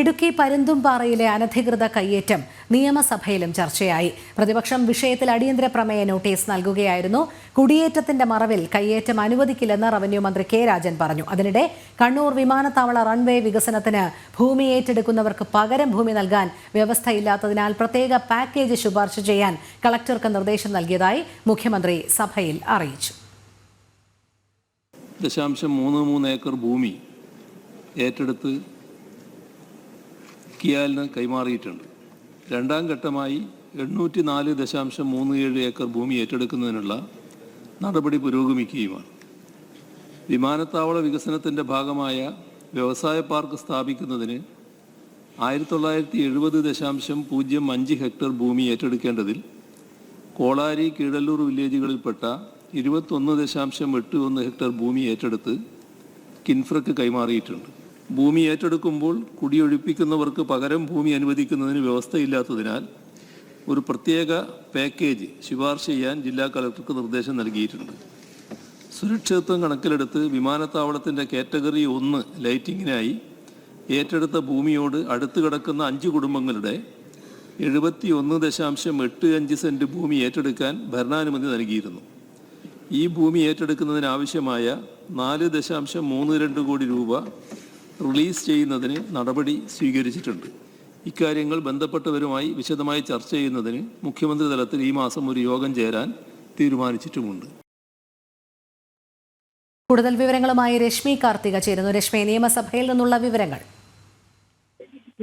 ഇടുക്കി പരുന്തുംപാറയിലെ അനധികൃത കയ്യേറ്റം നിയമസഭയിലും ചർച്ചയായി. പ്രതിപക്ഷം വിഷയത്തിൽ അടിയന്തര പ്രമേയ നോട്ടീസ് നൽകുകയായിരുന്നു. കുടിയേറ്റത്തിന്റെ മറവിൽ കയ്യേറ്റം അനുവദിക്കില്ലെന്ന് റവന്യൂ മന്ത്രി കെ രാജൻ പറഞ്ഞു. അതിനിടെ കണ്ണൂർ വിമാനത്താവള റൺവേ വികസനത്തിന് ഭൂമി ഏറ്റെടുക്കുന്നവർക്ക് പകരം ഭൂമി നൽകാൻ വ്യവസ്ഥയില്ലാത്തതിനാൽ പ്രത്യേക പാക്കേജ് ശുപാർശ ചെയ്യാൻ കളക്ടർക്ക് നിർദ്ദേശം നൽകിയതായി മുഖ്യമന്ത്രി സഭയിൽ അറിയിച്ചു. ദശാംശം മൂന്ന് മൂന്ന് ഏക്കർ ഭൂമി ഏറ്റെടുത്ത് കിയാലിന് കൈമാറിയിട്ടുണ്ട്. രണ്ടാം ഘട്ടമായി എണ്ണൂറ്റി നാല് ദശാംശം മൂന്ന് ഏഴ് ഏക്കർ ഭൂമി ഏറ്റെടുക്കുന്നതിനുള്ള നടപടി പുരോഗമിക്കുകയുമാണ്. വിമാനത്താവള വികസനത്തിന്റെ ഭാഗമായ വ്യവസായ പാർക്ക് സ്ഥാപിക്കുന്നതിന് ആയിരത്തി തൊള്ളായിരത്തി എഴുപത് ദശാംശം പൂജ്യം അഞ്ച് ഹെക്ടർ ഭൂമി ഏറ്റെടുക്കേണ്ടതിൽ കോളാരി കീഴല്ലൂർ വില്ലേജുകളിൽപ്പെട്ട ഇരുപത്തൊന്ന് ദശാംശം എട്ട് ഒന്ന് ഹെക്ടർ ഭൂമി ഏറ്റെടുത്ത് കിൻഫ്രക്ക് കൈമാറിയിട്ടുണ്ട്. ഭൂമി ഏറ്റെടുക്കുമ്പോൾ കുടിയൊഴിപ്പിക്കുന്നവർക്ക് പകരം ഭൂമി അനുവദിക്കുന്നതിന് വ്യവസ്ഥയില്ലാത്തതിനാൽ ഒരു പ്രത്യേക പാക്കേജ് ശുപാർശ ചെയ്യാൻ ജില്ലാ കളക്ടർക്ക് നിർദ്ദേശം നൽകിയിട്ടുണ്ട്. സുരക്ഷിതത്വം കണക്കിലെടുത്ത് വിമാനത്താവളത്തിന്റെ കാറ്റഗറി ഒന്ന് ലൈറ്റിങ്ങിനായി ഏറ്റെടുത്ത ഭൂമിയോട് അടുത്ത് കിടക്കുന്ന അഞ്ച് കുടുംബങ്ങളുടെ എഴുപത്തി ഒന്ന് ദശാംശം എട്ട് അഞ്ച് സെന്റ് ഭൂമി ഏറ്റെടുക്കാൻ ഭരണാനുമതി നൽകിയിരുന്നു. ഈ ഭൂമി ഏറ്റെടുക്കുന്നതിനാവശ്യമായ നാല് ദശാംശം മൂന്ന് രണ്ട് കോടി രൂപ റിലീസ് ചെയ്യുന്നതിന് നടപടി സ്വീകരിച്ചിട്ടുണ്ട്. ഇക്കാര്യങ്ങൾ ബന്ധപ്പെട്ടവരുമായി വിശദമായി ചർച്ച ചെയ്യുന്നതിന് മുഖ്യമന്ത്രി തലത്തിൽ ഈ മാസം ഒരു യോഗം ചേരാൻ തീരുമാനിച്ചിട്ടുമുണ്ട്. കൂടുതൽ വിവരങ്ങളുമായി രശ്മി കാർത്തിക ചേരുന്നു. രശ്മി നിയമസഭയിൽ നിന്നുള്ള വിവരങ്ങൾ.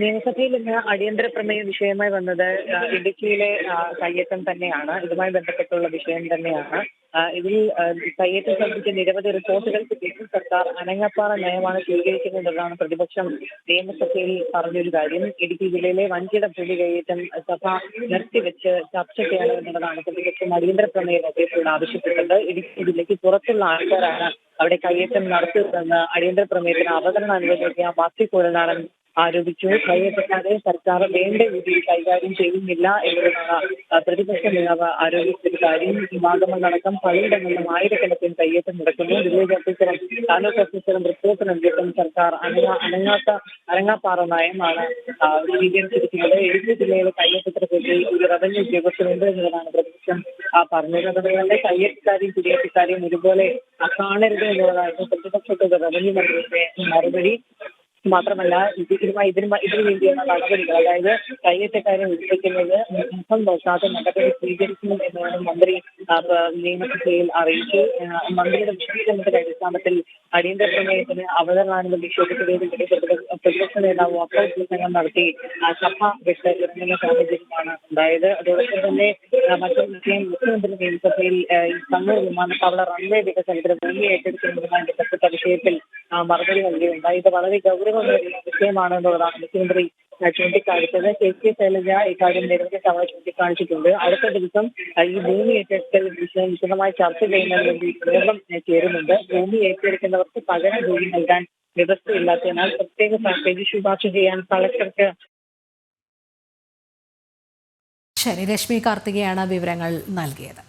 നിയമസഭയിൽ ഇന്ന് അടിയന്തര പ്രമേയ വിഷയമായി വന്നത് ഇടുക്കിയിലെ കയ്യേറ്റം തന്നെയാണ്. ഇതുമായി ബന്ധപ്പെട്ടുള്ള വിഷയം തന്നെയാണ്. ഇതിൽ കയ്യേറ്റം സംബന്ധിച്ച നിരവധി റിപ്പോർട്ടുകൾ കേന്ദ്ര സർക്കാർ അനങ്ങപ്പാറ നയമാണ് സ്വീകരിക്കുന്നതെന്നാണ് പ്രതിപക്ഷം നിയമസഭയിൽ പറഞ്ഞൊരു കാര്യം. ഇടുക്കി ജില്ലയിലെ വൻകിട ഭൂമി കയ്യേറ്റം സഭ നിർത്തിവെച്ച് ചർച്ച ചെയ്യണമെന്നുള്ളതാണ് പ്രതിപക്ഷം അടിയന്തര പ്രമേയ നോട്ടീസിലൂടെ ആവശ്യപ്പെട്ടത്. ഇടുക്കി ജില്ലയ്ക്ക് പുറത്തുള്ള ആൾക്കാരാണ് അവിടെ കയ്യേറ്റം നടത്തുന്നതെന്ന് അടിയന്തര പ്രമേയത്തിന് അവതരണം അനുവദിക്കുക കുഴനാടൻ ആരോപിച്ചു കയ്യേറ്റക്കാരെ സർക്കാർ വേണ്ട രീതിയിൽ കൈകാര്യം ചെയ്യുന്നില്ല എന്നതാണ് പ്രതിപക്ഷ നേതാവ് ആരോപിച്ചൊരു കാര്യം. മാധ്യമങ്ങളടക്കം പലയിടങ്ങളിലും ആയിരക്കണക്കിന് കയ്യേറ്റം നടക്കുന്നു. വില്ലേജ് ഓഫീസറും താലൂക്ക് ഓഫീസറും റിപ്പോർട്ട് നൽകിയിട്ടും സർക്കാർ അനങ്ങ അനങ്ങാത്ത അനങ്ങാപ്പാറ നയമാണ് സ്വീകരിച്ചിരിക്കുന്നത്. ഇടുക്കി ജില്ലയിലെ കയ്യേറ്റത്തെ പറ്റി ഒരു റവന്യൂ ഉദ്യോഗസ്ഥരുണ്ട് എന്നതാണ് പ്രതിപക്ഷം പറഞ്ഞത്. അതുപോലെ കയ്യേറ്റക്കാരെയും കുടിയേറ്റക്കാരെയും ഒരുപോലെ കാണരുത് എന്നുള്ളതായിരുന്നു. പ്രതിപക്ഷത്തിന്റെ റവന്യൂ മന്ത്രിയുടെ മറുപടി. മാത്രമല്ല ഇത് ഇതുമായി ഇതിന് ഇതിനു വേണ്ടിയുള്ള നടപടികൾ അതായത് കൈയേറ്റക്കാരെ വിളിക്കുന്നത് മുഖം നോക്കാതെ നടപടി സ്വീകരിക്കുന്നു എന്നാണ് മന്ത്രി നിയമസഭയിൽ അറിയിച്ചു. മന്ത്രിയുടെ വിശദീകരണത്തിന്റെ അടിസ്ഥാനത്തിൽ അടിയന്തര പ്രമേയത്തിന് അവതരണാനുമതി ക്ഷേത്രത്തിലേക്ക് പ്രതിപക്ഷ നേതാവ് അപ്പോൾ പ്രസംഗം നടത്തി സഭ വിട്ട് ഇറങ്ങുന്ന സാഹചര്യമാണ് ഉണ്ടായത്. അതോടൊപ്പം തന്നെ മറ്റൊരു വിഷയം മുഖ്യമന്ത്രി നിയമസഭയിൽ കണ്ണൂർ വിമാനത്താവള റൺവേ വികസനത്തിന് ഭൂമി ഏറ്റെടുക്കുന്നതുമായി ബന്ധപ്പെട്ട വിഷയത്തിൽ മറുപടി നൽകിയിട്ടുണ്ട്. ഇത് വളരെ ഗൗരവമേറിയ വിഷയമാണെന്നുള്ളതാണ് മുഖ്യമന്ത്രി ആ, ചൂണ്ടിക്കാണിച്ചത്. കെ. കെ. ശൈലജ ഇക്കാര്യം നിരവധി തവണ ചൂണ്ടിക്കാണിച്ചിട്ടുണ്ട്. അടുത്ത ദിവസം ഈ ഭൂമി ഏറ്റെടുക്കൽ വിഷയം വിശദമായി ചർച്ച ചെയ്യുന്നതിന് വേണ്ടി യോഗം ചേരുന്നുണ്ട്. ഭൂമി ഏറ്റെടുക്കുന്നവർക്ക് പകരം ഭൂമി നൽകാൻ വ്യവസ്ഥയില്ലാത്തതിനാൽ പ്രത്യേക പാക്കേജ് ശുപാർശ ചെയ്യാൻ കളക്ടർക്ക് ശരി രശ്മി കാർത്തികയാണ് വിവരങ്ങൾ നൽകിയത്.